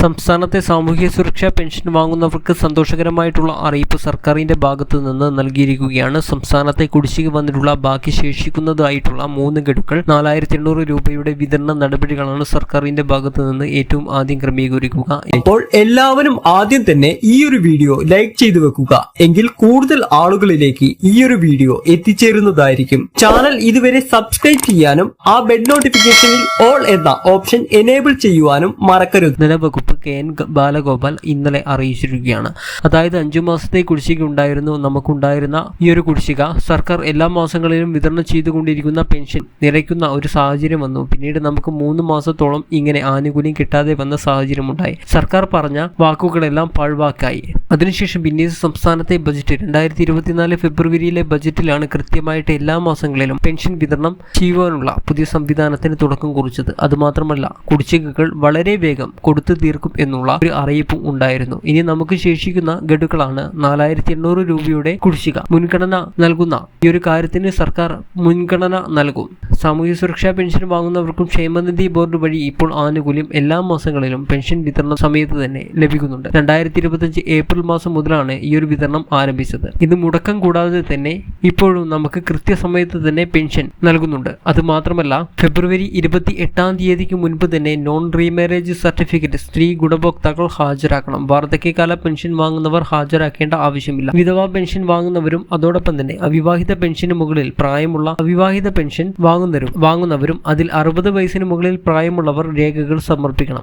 സംസ്ഥാനത്തെ സാമൂഹ്യ സുരക്ഷാ പെൻഷൻ വാങ്ങുന്നവർക്ക് സന്തോഷകരമായിട്ടുള്ള അറിയിപ്പ് സർക്കാരിന്റെ ഭാഗത്തു നിന്ന് നൽകിയിരിക്കുകയാണ്. സംസ്ഥാനത്തെ കുടിശ്ശിക വന്നിട്ടുള്ള ബാക്കി ശേഷിക്കുന്നതായിട്ടുള്ള മൂന്ന് ഗഡുക്കൾ നാലായിരത്തി എണ്ണൂറ് രൂപയുടെ വിതരണ നടപടികളാണ് സർക്കാരിന്റെ ഭാഗത്തു നിന്ന് ഏറ്റവും ആദ്യം ക്രമീകരിക്കുക. അപ്പോൾ എല്ലാവരും ആദ്യം തന്നെ ഈ ഒരു വീഡിയോ ലൈക്ക് ചെയ്തു വെക്കുക. എങ്കിൽ കൂടുതൽ ആളുകളിലേക്ക് ഈ ഒരു വീഡിയോ എത്തിച്ചേരുന്നതായിരിക്കും. ചാനൽ ഇതുവരെ സബ്സ്ക്രൈബ് ചെയ്യാനും ആ ബെഡ് നോട്ടിഫിക്കേഷനിൽ ഓൾ എന്ന ഓപ്ഷൻ എനേബിൾ ചെയ്യുവാനും മറക്കരുത്. ധനവകുപ്പ് കെ എൻ ബാലഗോപാൽ ഇന്നലെ അറിയിച്ചിരിക്കുകയാണ്. അതായത് അഞ്ചു മാസത്തെ കുടിശ്ശിക ഉണ്ടായിരുന്നു നമുക്കുണ്ടായിരുന്ന ഈ ഒരു കുടിശ്ശിക. സർക്കാർ എല്ലാ മാസങ്ങളിലും വിതരണം ചെയ്തുകൊണ്ടിരിക്കുന്ന പെൻഷൻ നിറയ്ക്കുന്ന ഒരു സാഹചര്യം വന്നു. പിന്നീട് നമുക്ക് മൂന്ന് മാസത്തോളം ഇങ്ങനെ ആനുകൂല്യം കിട്ടാതെ വന്ന സാഹചര്യമുണ്ടായി. സർക്കാർ പറഞ്ഞ വാക്കുകളെല്ലാം പാഴ്വാക്കായി. അതിനുശേഷം പിന്നീട് സംസ്ഥാനത്തെ ബജറ്റ് രണ്ടായിരത്തി ഇരുപത്തിനാല് ഫെബ്രുവരിയിലെ ബജറ്റിലാണ് കൃത്യമായിട്ട് എല്ലാ മാസങ്ങളിലും പെൻഷൻ വിതരണം ചെയ്യുവാനുള്ള പുതിയ സംവിധാനത്തിന് തുടക്കം കുറിച്ചത്. അതുമാത്രമല്ല കുടിശ്ശികകൾ വളരെ വേഗം കൊടുത്തു എന്നുള്ള ഒരു അറിയിപ്പും ഉണ്ടായിരുന്നു. ഇനി നമുക്ക് ശേഷിക്കുന്ന ഗഡുക്കളാണ് നാലായിരത്തി എണ്ണൂറ് രൂപയുടെ കുടിശ്ശിക മുൻഗണന നൽകുന്ന ഈ ഒരു കാര്യത്തിന് സർക്കാർ മുൻഗണന നൽകും. സാമൂഹ്യ സുരക്ഷാ പെൻഷൻ വാങ്ങുന്നവർക്കും ക്ഷേമനിധി ബോർഡ് വഴി ഇപ്പോൾ ആനുകൂല്യം എല്ലാ മാസങ്ങളിലും പെൻഷൻ വിതരണ സമയത്ത് തന്നെ ലഭിക്കുന്നുണ്ട്. രണ്ടായിരത്തി ഇരുപത്തഞ്ച് ഏപ്രിൽ മാസം മുതലാണ് ഈ ഒരു വിതരണം ആരംഭിച്ചത്. ഇത് മുടക്കം കൂടാതെ തന്നെ ഇപ്പോഴും നമുക്ക് കൃത്യസമയത്ത് തന്നെ പെൻഷൻ നൽകുന്നുണ്ട്. അത് മാത്രമല്ല ഫെബ്രുവരി ഇരുപത്തി എട്ടാം തീയതിക്ക് മുൻപ് തന്നെ നോൺ റീമാരേജ് സർട്ടിഫിക്കറ്റ് സ്ത്രീ ഗുണഭോക്താക്കൾ ഹാജരാക്കണം. വാർദ്ധക്യകാല പെൻഷൻ വാങ്ങുന്നവർ ഹാജരാക്കേണ്ട ആവശ്യമില്ല. വിധവാ പെൻഷൻ വാങ്ങുന്നവരും അതോടൊപ്പം തന്നെ അവിവാഹിത പെൻഷന് മുകളിൽ പ്രായമുള്ള അവിവാഹിത പെൻഷൻ വാങ്ങുന്നവരും വാങ്ങുന്നവരും അതിൽ അറുപത് വയസ്സിന് മുകളിൽ പ്രായമുള്ളവർ രേഖകൾ സമർപ്പിക്കണം.